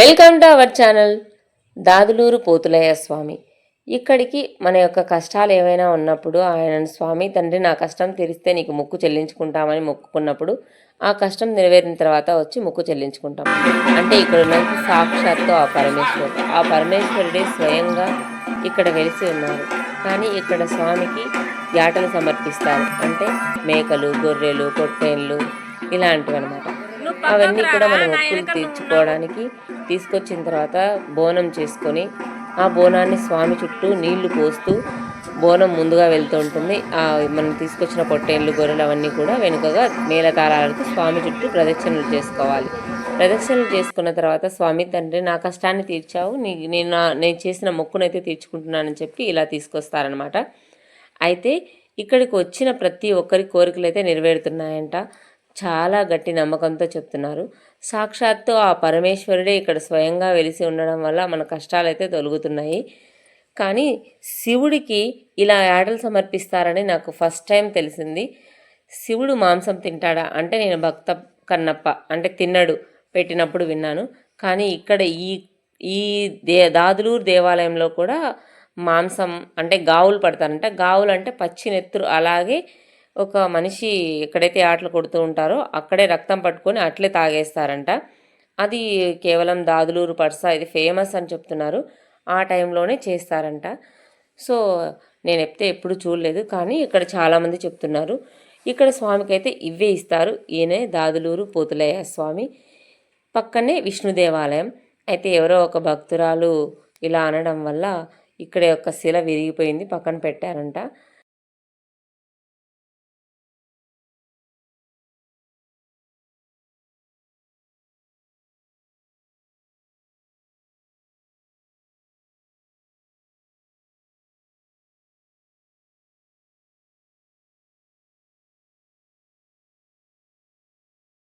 Welcome to our channel Daduluru Pothulayya Swamy. ఇక్కడికి మన యొక్క కష్టాలు ఏవైనా ఉన్నప్పుడు ఆయన స్వామి తండ్రి నా కష్టం తీరిస్తే నీకు ముక్కు చెల్లించుకుంటామని మొక్కుకున్నప్పుడు ఆ కష్టం నెరవేరిన తర్వాత వచ్చి ముక్కు చెల్లించుకుంటాం. అంటే ఇక్కడ ఉన్నది సాక్షాత్తు ఆ పరమేశ్వరుడు. ఆ పరమేశ్వరుడే స్వయంగా ఇక్కడ వెలిసి ఉన్నారు. కానీ ఇక్కడ స్వామికి యాటలు సమర్పిస్తారు. అంటే మేకలు గొర్రెలు పొట్టేళ్ళు ఇలాంటివి అనమాట అవన్నీ కూడా మనం మొక్కులు తీర్చుకోవడానికి తీసుకొచ్చిన తర్వాత బోనం చేసుకొని ఆ బోనాన్ని స్వామి చుట్టూ నీళ్ళు పోస్తూ బోనం ముందుగా వెళ్తూ ఉంటుంది. ఆ మనం తీసుకొచ్చిన పొట్టేళ్ళు గొర్రెలు అవన్నీ కూడా వెనుకగా మేళతాళాలతో స్వామి చుట్టూ ప్రదక్షిణలు చేసుకోవాలి. ప్రదక్షిణలు చేసుకున్న తర్వాత స్వామి తండ్రి నా కష్టాన్ని తీర్చావు. నీ నేను నేను చేసిన మొక్కునైతే తీర్చుకుంటున్నానని చెప్పి ఇలా తీసుకొస్తారనమాట అయితే ఇక్కడికి వచ్చిన ప్రతి ఒక్కరి కోరికలు అయితే నెరవేరుతున్నాయంట. చాలా గట్టి నమ్మకంతో చెప్తున్నారు. సాక్షాత్తు ఆ పరమేశ్వరుడే ఇక్కడ స్వయంగా వెలిసి ఉండడం వల్ల మన కష్టాలైతే తొలుగుతున్నాయి. కానీ శివుడికి ఇలా యాటలు సమర్పిస్తారని నాకు ఫస్ట్ టైం తెలిసింది. శివుడు మాంసం తింటాడా? అంటే నేను భక్త కన్నప్ప అంటే తిన్నడు పెట్టినప్పుడు విన్నాను. కానీ ఇక్కడ ఈ ఈ దే దాదులూరు దేవాలయంలో కూడా మాంసం అంటే గావులు పడతారంట. గావులు అంటే పచ్చి నెత్తురు అలాగే ఒక మనిషి ఎక్కడైతే ఆటలు కొడుతూ ఉంటారో అక్కడే రక్తం పట్టుకొని అట్లే తాగేస్తారంట. అది కేవలం దాదులూరు పర్స ఇది ఫేమస్ అని చెప్తున్నారు. ఆ టైంలోనే చేస్తారంట. సో నేను ఎప్తే ఎప్పుడు చూడలేదు కానీ ఇక్కడ చాలామంది చెప్తున్నారు. ఇక్కడ స్వామికి అయితే ఇవే ఇస్తారు. ఈయనే దాదులూరు పోతులయ్య స్వామి. పక్కనే విష్ణు దేవాలయం. అయితే ఎవరో ఒక భక్తురాలు ఇలా అనడం వల్ల ఇక్కడ యొక్క శిల విరిగిపోయింది పక్కన పెట్టారంట.